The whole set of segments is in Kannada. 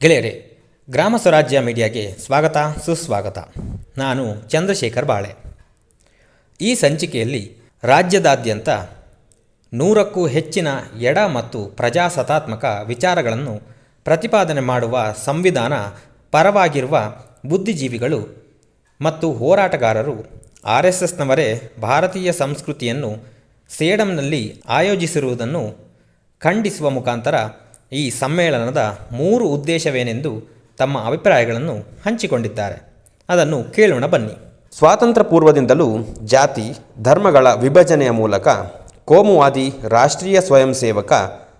ಗೆಳೆಯರೆ ಗ್ರಾಮ ಸ್ವರಾಜ್ಯ ಮೀಡಿಯಾಗೆ ಸ್ವಾಗತ, ಸುಸ್ವಾಗತ. ನಾನು ಚಂದ್ರಶೇಖರ್ ಬಾಳೆ. ಈ ಸಂಚಿಕೆಯಲ್ಲಿ ರಾಜ್ಯದಾದ್ಯಂತ ನೂರಕ್ಕೂ ಹೆಚ್ಚಿನ ಎಡ ಮತ್ತು ಪ್ರಜಾಸತ್ತಾತ್ಮಕ ವಿಚಾರಗಳನ್ನು ಪ್ರತಿಪಾದನೆ ಮಾಡುವ ಸಂವಿಧಾನ ಪರವಾಗಿರುವ ಬುದ್ಧಿಜೀವಿಗಳು ಮತ್ತು ಹೋರಾಟಗಾರರು ಆರ್ ಎಸ್ ಎಸ್ನವರೇ ಭಾರತೀಯ ಸಂಸ್ಕೃತಿಯನ್ನು ಸೇಡಂನಲ್ಲಿ ಆಯೋಜಿಸಿರುವುದನ್ನು ಖಂಡಿಸುವ ಮುಖಾಂತರ ಈ ಸಮ್ಮೇಳನದ ಮೂರು ಉದ್ದೇಶವೇನೆಂದು ತಮ್ಮ ಅಭಿಪ್ರಾಯಗಳನ್ನು ಹಂಚಿಕೊಂಡಿದ್ದಾರೆ. ಅದನ್ನು ಕೇಳೋಣ ಬನ್ನಿ. ಸ್ವಾತಂತ್ರ್ಯ ಪೂರ್ವದಿಂದಲೂ ಜಾತಿ, ಧರ್ಮಗಳ ವಿಭಜನೆಯ ಮೂಲಕ ಕೋಮುವಾದಿ ರಾಷ್ಟ್ರೀಯ ಸ್ವಯಂ ಸೇವಕ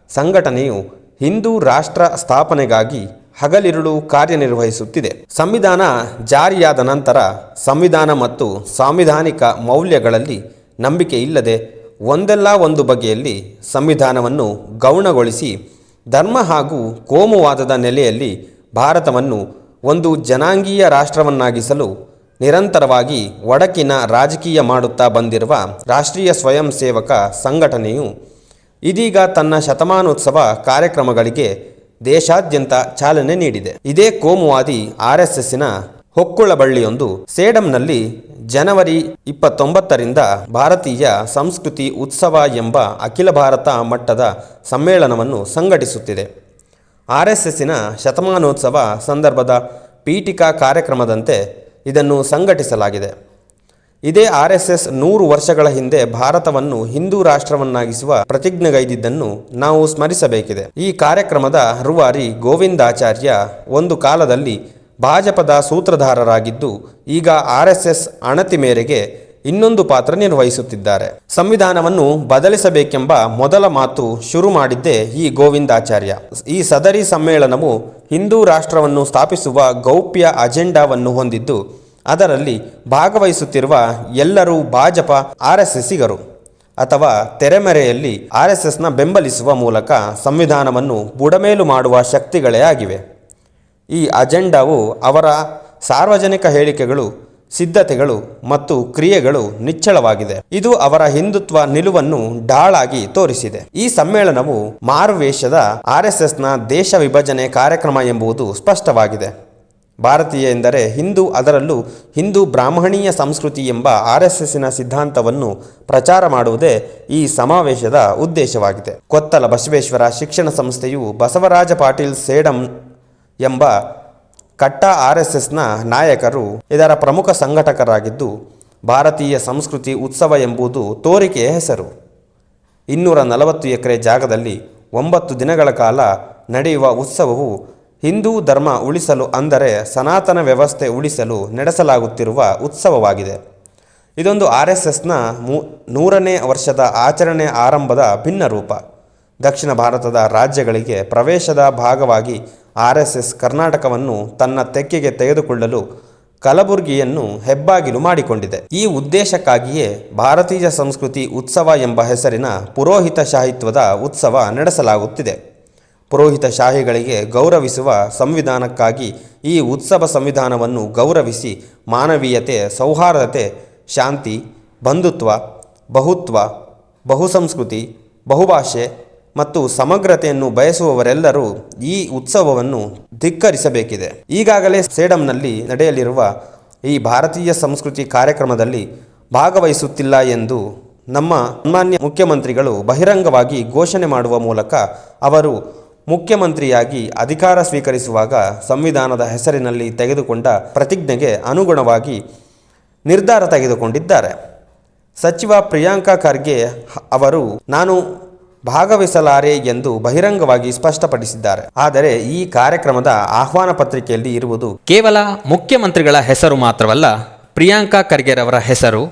ಸಂಘಟನೆಯು ಹಿಂದೂ ರಾಷ್ಟ್ರ ಸ್ಥಾಪನೆಗಾಗಿ ಹಗಲಿರುಳು ಕಾರ್ಯನಿರ್ವಹಿಸುತ್ತಿದೆ. ಸಂವಿಧಾನ ಜಾರಿಯಾದ ನಂತರ ಸಂವಿಧಾನ ಮತ್ತು ಸಾಂವಿಧಾನಿಕ ಮೌಲ್ಯಗಳಲ್ಲಿ ನಂಬಿಕೆ ಇಲ್ಲದೆ ಒಂದಲ್ಲ ಒಂದು ಬಗೆಯಲ್ಲಿ ಸಂವಿಧಾನವನ್ನು ಗೌಣಗೊಳಿಸಿ ಧರ್ಮ ಹಾಗೂ ಕೋಮುವಾದದ ನೆಲೆಯಲ್ಲಿ ಭಾರತವನ್ನು ಒಂದು ಜನಾಂಗೀಯ ರಾಷ್ಟ್ರವನ್ನಾಗಿಸಲು ನಿರಂತರವಾಗಿ ಒಡಕಿನ ರಾಜಕೀಯ ಮಾಡುತ್ತಾ ಬಂದಿರುವ ರಾಷ್ಟ್ರೀಯ ಸ್ವಯಂ ಸೇವಕ ಸಂಘಟನೆಯು ಇದೀಗ ತನ್ನ ಶತಮಾನೋತ್ಸವ ಕಾರ್ಯಕ್ರಮಗಳಿಗೆ ದೇಶಾದ್ಯಂತ ಚಾಲನೆ ನೀಡಿದೆ. ಇದೇ ಕೋಮುವಾದಿ ಆರ್ ಹೊಕ್ಕುಳ ಬಳ್ಳಿಯೊಂದು ಸೇಡಂನಲ್ಲಿ ಜನವರಿ ಇಪ್ಪತ್ತೊಂಬತ್ತರಿಂದ ಭಾರತೀಯ ಸಂಸ್ಕೃತಿ ಉತ್ಸವ ಎಂಬ ಅಖಿಲ ಭಾರತ ಮಟ್ಟದ ಸಮ್ಮೇಳನವನ್ನು ಸಂಘಟಿಸುತ್ತಿದೆ. ಆರ್ ಎಸ್ ಎಸ್ಸಿನ ಶತಮಾನೋತ್ಸವ ಸಂದರ್ಭದ ಪೀಠಿಕಾ ಕಾರ್ಯಕ್ರಮದಂತೆ ಇದನ್ನು ಸಂಘಟಿಸಲಾಗಿದೆ. ಇದೇ ಆರ್ ಎಸ್ ಎಸ್ ನೂರು ವರ್ಷಗಳ ಹಿಂದೆ ಭಾರತವನ್ನು ಹಿಂದೂ ರಾಷ್ಟ್ರವನ್ನಾಗಿಸುವ ಪ್ರತಿಜ್ಞೆಗೈದಿದ್ದನ್ನು ನಾವು ಸ್ಮರಿಸಬೇಕಿದೆ. ಈ ಕಾರ್ಯಕ್ರಮದ ರೂವಾರಿ ಗೋವಿಂದಾಚಾರ್ಯ ಒಂದು ಕಾಲದಲ್ಲಿ ಭಾಜಪದ ಸೂತ್ರಧಾರರಾಗಿದ್ದು ಈಗ ಆರ್ ಎಸ್ ಎಸ್ ಅಣತಿ ಮೇರೆಗೆ ಇನ್ನೊಂದು ಪಾತ್ರ ನಿರ್ವಹಿಸುತ್ತಿದ್ದಾರೆ. ಸಂವಿಧಾನವನ್ನು ಬದಲಿಸಬೇಕೆಂಬ ಮೊದಲ ಮಾತು ಶುರು ಮಾಡಿದ್ದೇ ಈ ಗೋವಿಂದಾಚಾರ್ಯ. ಈ ಸದರಿ ಸಮ್ಮೇಳನವು ಹಿಂದೂ ರಾಷ್ಟ್ರವನ್ನು ಸ್ಥಾಪಿಸುವ ಗೌಪ್ಯ ಅಜೆಂಡಾವನ್ನು ಹೊಂದಿದ್ದು, ಅದರಲ್ಲಿ ಭಾಗವಹಿಸುತ್ತಿರುವ ಎಲ್ಲರೂ ಭಾಜಪ ಆರ್ ಎಸ್ ಎಸ್ಸಿಗರು ಅಥವಾ ತೆರೆಮರೆಯಲ್ಲಿ ಆರ್ ಎಸ್ ಎಸ್ನ ಬೆಂಬಲಿಸುವ ಮೂಲಕ ಸಂವಿಧಾನವನ್ನು ಬುಡಮೇಲು ಮಾಡುವ ಶಕ್ತಿಗಳೇ ಆಗಿವೆ. ಈ ಅಜೆಂಡಾವು ಅವರ ಸಾರ್ವಜನಿಕ ಹೇಳಿಕೆಗಳು, ಸಿದ್ಧತೆಗಳು ಮತ್ತು ಕ್ರಿಯೆಗಳು ನಿಚ್ಚಳವಾಗಿದೆ. ಇದು ಅವರ ಹಿಂದುತ್ವ ನಿಲುವನ್ನು ಡಾಳಾಗಿ ತೋರಿಸಿದೆ. ಈ ಸಮ್ಮೇಳನವು ಮಾರುವೇಷದ ಆರ್ಎಸ್ಎಸ್ನ ಎಸ್ ಎಸ್ನ ದೇಶ ವಿಭಜನೆ ಕಾರ್ಯಕ್ರಮ ಎಂಬುದು ಸ್ಪಷ್ಟವಾಗಿದೆ. ಭಾರತೀಯ ಎಂದರೆ ಹಿಂದೂ, ಅದರಲ್ಲೂ ಹಿಂದೂ ಬ್ರಾಹ್ಮಣೀಯ ಸಂಸ್ಕೃತಿ ಎಂಬ ಆರ್ ಎಸ್ ಎಸ್ಸಿನ ಸಿದ್ಧಾಂತವನ್ನು ಪ್ರಚಾರ ಮಾಡುವುದೇ ಈ ಸಮಾವೇಶದ ಉದ್ದೇಶವಾಗಿದೆ. ಕೊತ್ತಲ ಬಸವೇಶ್ವರ ಶಿಕ್ಷಣ ಸಂಸ್ಥೆಯು ಬಸವರಾಜ ಪಾಟೀಲ್ ಸೇಡಂ ಎಂಬ ಕಟ್ಟ ಆರ್ ಎಸ್ ಎಸ್ನ ನಾಯಕರು ಇದರ ಪ್ರಮುಖ ಸಂಘಟಕರಾಗಿದ್ದು, ಭಾರತೀಯ ಸಂಸ್ಕೃತಿ ಉತ್ಸವ ಎಂಬುದು ತೋರಿಕೆಯ ಹೆಸರು. ಇನ್ನೂರ ನಲವತ್ತು ಎಕರೆ ಜಾಗದಲ್ಲಿ ಒಂಬತ್ತು ದಿನಗಳ ಕಾಲ ನಡೆಯುವ ಉತ್ಸವವು ಹಿಂದೂ ಧರ್ಮ ಉಳಿಸಲು ಅಂದರೆ ಸನಾತನ ವ್ಯವಸ್ಥೆ ಉಳಿಸಲು ನಡೆಸಲಾಗುತ್ತಿರುವ ಉತ್ಸವವಾಗಿದೆ. ಇದೊಂದು ಆರ್ ಎಸ್ ಎಸ್ನ ಮೂ, ನೂರನೇ ವರ್ಷದ ಆಚರಣೆ ಆರಂಭದ ಭಿನ್ನ ರೂಪ. ದಕ್ಷಿಣ ಭಾರತದ ರಾಜ್ಯಗಳಿಗೆ ಪ್ರವೇಶದ ಭಾಗವಾಗಿ ಆರ್ ಎಸ್ ಎಸ್ ಕರ್ನಾಟಕವನ್ನು ತನ್ನ ತೆಕ್ಕೆಗೆ ತೆಗೆದುಕೊಳ್ಳಲು ಕಲಬುರಗಿಯನ್ನು ಹೆಬ್ಬಾಗಿಲು ಮಾಡಿಕೊಂಡಿದೆ. ಈ ಉದ್ದೇಶಕ್ಕಾಗಿಯೇ ಭಾರತೀಯ ಸಂಸ್ಕೃತಿ ಉತ್ಸವ ಎಂಬ ಹೆಸರಿನ ಪುರೋಹಿತ ಶಾಹಿತ್ವದ ಉತ್ಸವ ನಡೆಸಲಾಗುತ್ತಿದೆ. ಪುರೋಹಿತ ಶಾಹಿಗಳಿಗೆ ಗೌರವಿಸುವ ಸಂವಿಧಾನಕ್ಕಾಗಿ ಈ ಉತ್ಸವ ಸಂವಿಧಾನವನ್ನು ಗೌರವಿಸಿ ಮಾನವೀಯತೆ, ಸೌಹಾರ್ದತೆ, ಶಾಂತಿ, ಬಂಧುತ್ವ, ಬಹುತ್ವ, ಬಹುಸಂಸ್ಕೃತಿ, ಬಹುಭಾಷೆ ಮತ್ತು ಸಮಗ್ರತೆಯನ್ನು ಬಯಸುವವರೆಲ್ಲರೂ ಈ ಉತ್ಸವವನ್ನು ಧಿಕ್ಕರಿಸಬೇಕಿದೆ. ಈಗಾಗಲೇ ಸೇಡಂನಲ್ಲಿ ನಡೆಯಲಿರುವ ಈ ಭಾರತೀಯ ಸಂಸ್ಕೃತಿ ಕಾರ್ಯಕ್ರಮದಲ್ಲಿ ಭಾಗವಹಿಸುತ್ತಿಲ್ಲ ಎಂದು ನಮ್ಮ ಸನ್ಮಾನ್ಯ ಮುಖ್ಯಮಂತ್ರಿಗಳು ಬಹಿರಂಗವಾಗಿ ಘೋಷಣೆ ಮಾಡುವ ಮೂಲಕ ಅವರು ಮುಖ್ಯಮಂತ್ರಿಯಾಗಿ ಅಧಿಕಾರ ಸ್ವೀಕರಿಸುವಾಗ ಸಂವಿಧಾನದ ಹೆಸರಿನಲ್ಲಿ ತೆಗೆದುಕೊಂಡ ಪ್ರತಿಜ್ಞೆಗೆ ಅನುಗುಣವಾಗಿ ನಿರ್ಧಾರ ತೆಗೆದುಕೊಂಡಿದ್ದಾರೆ. ಸಚಿವ ಪ್ರಿಯಾಂಕಾ ಖರ್ಗೆ ಅವರು, ನಾನು ಭಾಗವಹಿಸಲಾರೆ ಎಂದು ಬಹಿರಂಗವಾಗಿ ಸ್ಪಷ್ಟಪಡಿಸಿದ್ದಾರೆ. ಆದರೆ ಈ ಕಾರ್ಯಕ್ರಮದ ಆಹ್ವಾನ ಪತ್ರಿಕೆಯಲ್ಲಿ ಇರುವುದು ಕೇವಲ ಮುಖ್ಯಮಂತ್ರಿಗಳ ಹೆಸರು ಮಾತ್ರವಲ್ಲ ಪ್ರಿಯಾಂಕಾ ಖರ್ಗೆರವರ ಹೆಸರು.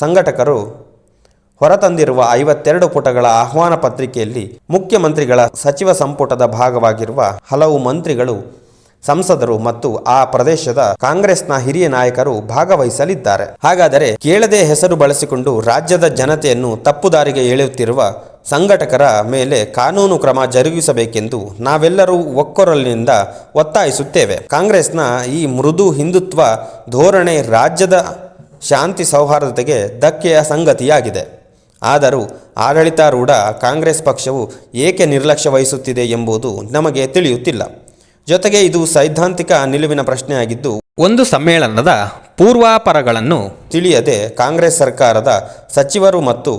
ಸಂಘಟಕರು ಹೊರತಂದಿರುವ ಐವತ್ತೆರಡು ಪುಟಗಳ ಆಹ್ವಾನ ಪತ್ರಿಕೆಯಲ್ಲಿ ಮುಖ್ಯಮಂತ್ರಿಗಳ ಸಚಿವ ಸಂಪುಟದ ಭಾಗವಾಗಿರುವ ಹಲವು ಮಂತ್ರಿಗಳು ಸಂಸದರು ಮತ್ತು ಆ ಪ್ರದೇಶದ ಕಾಂಗ್ರೆಸ್ನ ಹಿರಿಯ ನಾಯಕರು ಭಾಗವಹಿಸಲಿದ್ದಾರೆ. ಹಾಗಾದರೆ ಕೇಳದೆ ಹೆಸರು ಬಳಸಿಕೊಂಡು ರಾಜ್ಯದ ಜನತೆಯನ್ನು ತಪ್ಪುದಾರಿಗೆ ಎಳೆಯುತ್ತಿರುವ ಸಂಘಟಕರ ಮೇಲೆ ಕಾನೂನು ಕ್ರಮ ಜರುಗಿಸಬೇಕೆಂದು ನಾವೆಲ್ಲರೂ ಒಕ್ಕೊರಲಿನಿಂದ ಒತ್ತಾಯಿಸುತ್ತೇವೆ. ಕಾಂಗ್ರೆಸ್ನ ಈ ಮೃದು ಹಿಂದುತ್ವ ಧೋರಣೆ ರಾಜ್ಯದ ಶಾಂತಿ ಸೌಹಾರ್ದತೆಗೆ ಧಕ್ಕೆಯ ಸಂಗತಿಯಾಗಿದೆ. ಆದರೂ ಆಡಳಿತಾರೂಢ ಕಾಂಗ್ರೆಸ್ ಪಕ್ಷವು ಏಕೆ ನಿರ್ಲಕ್ಷ್ಯ ವಹಿಸುತ್ತಿದೆ ಎಂಬುದು ನಮಗೆ ತಿಳಿಯುತ್ತಿಲ್ಲ. ಜೊತೆಗೆ ಇದು ಸೈದ್ಧಾಂತಿಕ ನಿಲುವಿನ ಪ್ರಶ್ನೆಯಾಗಿದ್ದು ಒಂದು ಸಮ್ಮೇಳನದ ಪೂರ್ವಾಪರಗಳನ್ನು ತಿಳಿಯದೆ ಕಾಂಗ್ರೆಸ್ ಸರ್ಕಾರದ ಸಚಿವರು ಮತ್ತು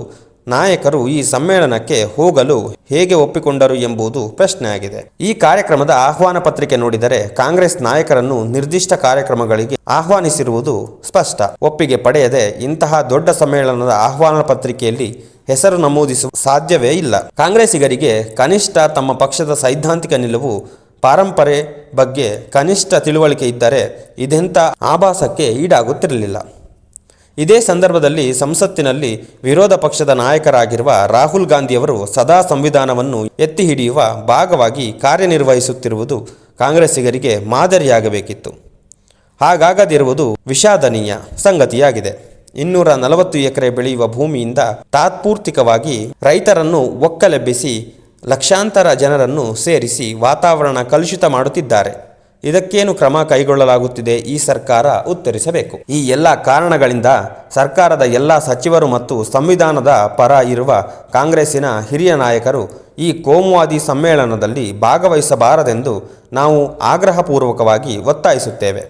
ನಾಯಕರು ಈ ಸಮ್ಮೇಳನಕ್ಕೆ ಹೋಗಲು ಹೇಗೆ ಒಪ್ಪಿಕೊಂಡರು ಎಂಬುದು ಪ್ರಶ್ನೆಯಾಗಿದೆ. ಈ ಕಾರ್ಯಕ್ರಮದ ಆಹ್ವಾನ ಪತ್ರಿಕೆ ನೋಡಿದರೆ ಕಾಂಗ್ರೆಸ್ ನಾಯಕರನ್ನು ನಿರ್ದಿಷ್ಟ ಕಾರ್ಯಕ್ರಮಗಳಿಗೆ ಆಹ್ವಾನಿಸಿರುವುದು ಸ್ಪಷ್ಟ. ಒಪ್ಪಿಗೆ ಪಡೆಯದೆ ಇಂತಹ ದೊಡ್ಡ ಸಮ್ಮೇಳನದ ಆಹ್ವಾನ ಪತ್ರಿಕೆಯಲ್ಲಿ ಹೆಸರು ನಮೂದಿಸುವ ಸಾಧ್ಯವೇ ಇಲ್ಲ. ಕಾಂಗ್ರೆಸ್ಸಿಗರಿಗೆ ಕನಿಷ್ಠ ತಮ್ಮ ಪಕ್ಷದ ಸೈದ್ಧಾಂತಿಕ ನಿಲುವು ಪಾರಂಪರೆ ಬಗ್ಗೆ ಕನಿಷ್ಠ ತಿಳುವಳಿಕೆ ಇದ್ದರೆ ಇದೆಂಥ ಆಭಾಸಕ್ಕೆ ಈಡಾಗುತ್ತಿರಲಿಲ್ಲ. ಇದೇ ಸಂದರ್ಭದಲ್ಲಿ ಸಂಸತ್ತಿನಲ್ಲಿ ವಿರೋಧ ಪಕ್ಷದ ನಾಯಕರಾಗಿರುವ ರಾಹುಲ್ ಗಾಂಧಿಯವರು ಸದಾ ಸಂವಿಧಾನವನ್ನು ಎತ್ತಿ ಹಿಡಿಯುವ ಭಾಗವಾಗಿ ಕಾರ್ಯನಿರ್ವಹಿಸುತ್ತಿರುವುದು ಕಾಂಗ್ರೆಸ್ಸಿಗರಿಗೆ ಮಾದರಿಯಾಗಬೇಕಿತ್ತು. ಹಾಗಾಗದಿರುವುದು ವಿಷಾದನೀಯ ಸಂಗತಿಯಾಗಿದೆ. ಇನ್ನೂರ ನಲವತ್ತು ಎಕರೆ ಬೆಳೆಯುವ ಭೂಮಿಯಿಂದ ತಾತ್ಪೂರ್ತಿಕವಾಗಿ ರೈತರನ್ನು ಒಕ್ಕಲೆಬ್ಬಿಸಿ ಲಕ್ಷಾಂತರ ಜನರನ್ನು ಸೇರಿಸಿ ವಾತಾವರಣ ಕಲುಷಿತ ಮಾಡುತ್ತಿದ್ದಾರೆ. ಇದಕ್ಕೇನು ಕ್ರಮ ಕೈಗೊಳ್ಳಲಾಗುತ್ತಿದೆ ಈ ಸರ್ಕಾರ ಉತ್ತರಿಸಬೇಕು. ಈ ಎಲ್ಲ ಕಾರಣಗಳಿಂದ ಸರ್ಕಾರದ ಎಲ್ಲ ಸಚಿವರು ಮತ್ತು ಸಂವಿಧಾನದ ಪರ ಇರುವ ಕಾಂಗ್ರೆಸ್ಸಿನ ಹಿರಿಯ ನಾಯಕರು ಈ ಕೋಮುವಾದಿ ಸಮ್ಮೇಳನದಲ್ಲಿ ಭಾಗವಹಿಸಬಾರದೆಂದು ನಾವು ಆಗ್ರಹಪೂರ್ವಕವಾಗಿ ಒತ್ತಾಯಿಸುತ್ತೇವೆ.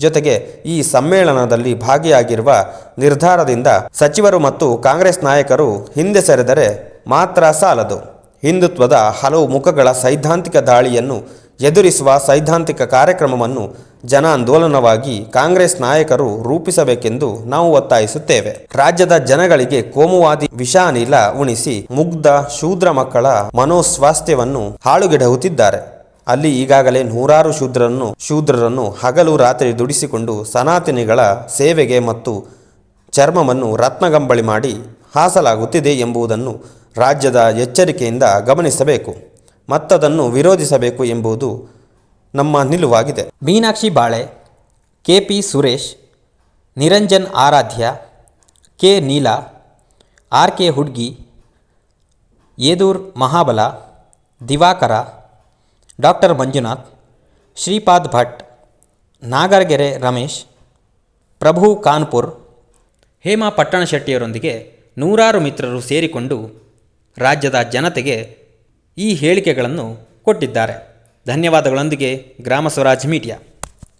ಜೊತೆಗೆ ಈ ಸಮ್ಮೇಳನದಲ್ಲಿ ಭಾಗಿಯಾಗಿರುವ ನಿರ್ಧಾರದಿಂದ ಸಚಿವರು ಮತ್ತು ಕಾಂಗ್ರೆಸ್ ನಾಯಕರು ಹಿಂದೆ ಸರಿದರೆ ಮಾತ್ರ ಸಾಲದು. ಹಿಂದುತ್ವದ ಹಲವು ಮುಖಗಳ ಸೈದ್ಧಾಂತಿಕ ದಾಳಿಯನ್ನು ಎದುರಿಸುವ ಸೈದ್ಧಾಂತಿಕ ಕಾರ್ಯಕ್ರಮವನ್ನು ಜನ ಆಂದೋಲನವಾಗಿ ಕಾಂಗ್ರೆಸ್ ನಾಯಕರು ರೂಪಿಸಬೇಕೆಂದು ನಾವು ಒತ್ತಾಯಿಸುತ್ತೇವೆ. ರಾಜ್ಯದ ಜನಗಳಿಗೆ ಕೋಮುವಾದಿ ವಿಷಾನಿಲ ಉಣಿಸಿ ಮುಗ್ಧ, ಶೂದ್ರ ಮಕ್ಕಳ ಮನೋಸ್ವಾಸ್ಥ್ಯವನ್ನು ಹಾಳುಗೆಡಹುತ್ತಿದ್ದಾರೆ. ಅಲ್ಲಿ ಈಗಾಗಲೇ ನೂರಾರು ಶೂದ್ರರನ್ನು ಶೂದ್ರರನ್ನು ಹಗಲು ರಾತ್ರಿ ದುಡಿಸಿಕೊಂಡು ಸನಾತನಿಗಳ ಸೇವೆಗೆ ಮತ್ತು ಚರ್ಮವನ್ನು ರತ್ನಗಂಬಳಿ ಮಾಡಿ ಹಾಸಲಾಗುತ್ತಿದೆ ಎಂಬುದನ್ನು ರಾಜ್ಯದ ಎಚ್ಚರಿಕೆಯಿಂದ ಗಮನಿಸಬೇಕು. ಮತ್ತದನ್ನು ವಿರೋಧಿಸಬೇಕು ಎಂಬುದು ನಮ್ಮ ನಿಲುವಾಗಿದೆ. Meenakshi Bale K P Suresh, Niranjan Aradhya, K. Neela R K Hudgi, Edur Mahabala, Divakara, doctor Manjunath, Shripad Bhat, Nagaragere Ramesh, Prabhu Kanpur, Hema ಪಟ್ಟಣಶೆಟ್ಟಿಯವರೊಂದಿಗೆ ನೂರಾರು ಮಿತ್ರರು ಸೇರಿಕೊಂಡು ರಾಜ್ಯದ ಜನತೆಗೆ ಈ ಹೇಳಿಕೆಗಳನ್ನು ಕೊಟ್ಟಿದ್ದಾರೆ. ಧನ್ಯವಾದಗಳೊಂದಿಗೆ ಗ್ರಾಮ ಸ್ವರಾಜ್ ಮೀಡಿಯಾ.